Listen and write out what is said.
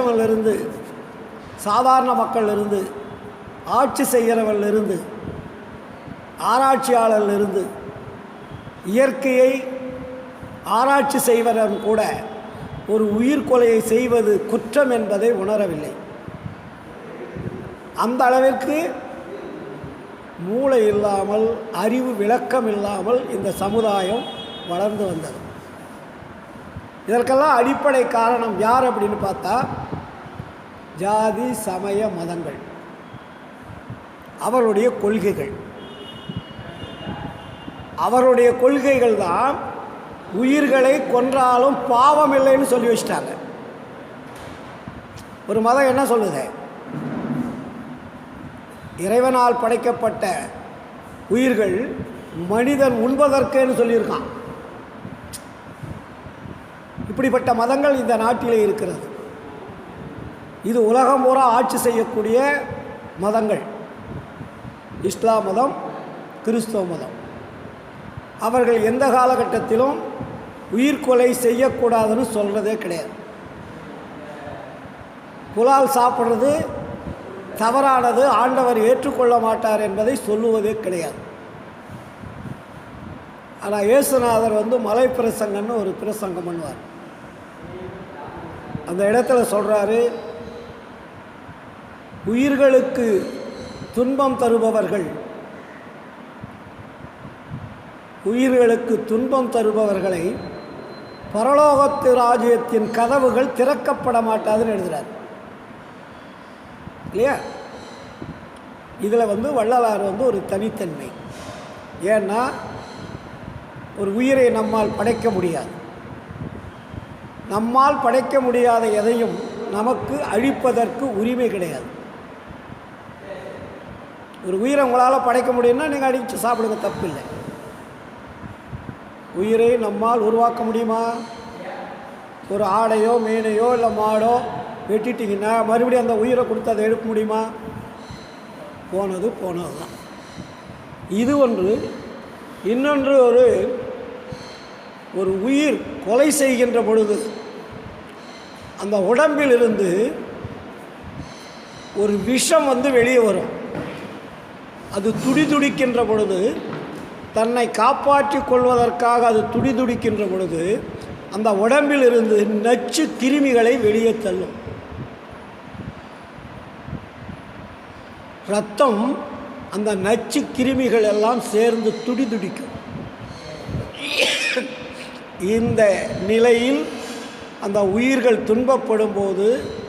படித்தவனிலிருந்து சாதாரண மக்களிலிருந்து ஆட்சி செய்கிறவனிலிருந்து ஆராய்ச்சியாளரிலிருந்து இயற்கையை ஆராய்ச்சி செய்வதன் கூட ஒரு உயிர்கொலையை செய்வது குற்றம் என்பதை உணரவில்லை. அந்த அளவிற்கு மூளை இல்லாமல் அறிவு விளக்கம் இல்லாமல் இந்த சமுதாயம் வளர்ந்து வந்தது. இதற்கெல்லாம் அடிப்படை காரணம் யார் அப்படின்னு பார்த்தா ஜாதி சமய மதங்கள். அவருடைய கொள்கைகள். அவருடைய கொள்கைகள் தான் உயிர்களை கொன்றாலும் பாவம் இல்லைன்னு சொல்லி வச்சிட்டாங்க. ஒரு மதம் என்ன சொல்லுது? இறைவனால் படைக்கப்பட்ட உயிர்கள் மனிதன் உண்பதற்கேன்னு சொல்லியிருக்கான். இப்படிப்பட்ட மதங்கள் இந்த நாட்டிலே இருக்கிறது. இது உலகம் பூரா ஆட்சி செய்யக்கூடிய மதங்கள். இஸ்லாம் மதம் கிறிஸ்தவ மதம். அவர்கள் எந்த காலகட்டத்திலும் உயிர்கொலை செய்யக்கூடாதுன்னு சொல்கிறதே கிடையாது. புலால் சாப்பிட்றது தவறானது ஆண்டவர் ஏற்றுக்கொள்ள மாட்டார் என்பதை சொல்லுவதே கிடையாது. ஆனால் இயேசுநாதர் வந்து மலை பிரசங்கன்னு ஒரு பிரசங்கம் பண்ணுவார். அந்த இடத்துல சொல்கிறாரு உயிர்களுக்கு துன்பம் தருபவர்கள். உயிர்களுக்கு துன்பம் தருபவர்களை பரலோகத்து ராஜ்யத்தின் கதவுகள் திறக்கப்பட மாட்டாதுன்னு எழுதுகிறார் இல்லையா? இதில் வந்து வள்ளலார் வந்து ஒரு தனித்தன்மை. ஏன்னா ஒரு உயிரை நம்மால் படைக்க முடியாது. நம்மால் படைக்க முடியாத எதையும் நமக்கு அழிப்பதற்கு உரிமை கிடையாது. ஒரு உயிரை உங்களால் படைக்க முடியும்னா நீங்கள் அடித்து சாப்பிடுங்க தப்பு இல்லை உயிரை நம்மால் உருவாக்க முடியுமா? ஒரு ஆடையோ மீனையோ இல்லை மாடோ வெட்டிட்டிங்கன்னா மறுபடியும் அந்த உயிரை கொடுத்து அதை எடுக்க முடியுமா? போனது போனது தான் இது ஒன்று. இன்னொன்று ஒரு ஒரு உயிர் கொலை செய்கின்ற பொழுது அந்த உடம்பிலிருந்து ஒரு விஷம் வந்து வெளியே வரும். அது துடிதுடிக்கின்ற பொழுது தன்னை காப்பாற்றிக் கொள்வதற்காக அது துடிதுடிக்கின்ற பொழுது அந்த உடம்பிலிருந்து நச்சு கிருமிகளை வெளியே தள்ளும். ரத்தம் அந்த நச்சு கிருமிகள் எல்லாம் சேர்ந்து துடிதுடிக்கும். இந்த நிலையில் அந்த உயிர்கள் துன்பப்படும் போது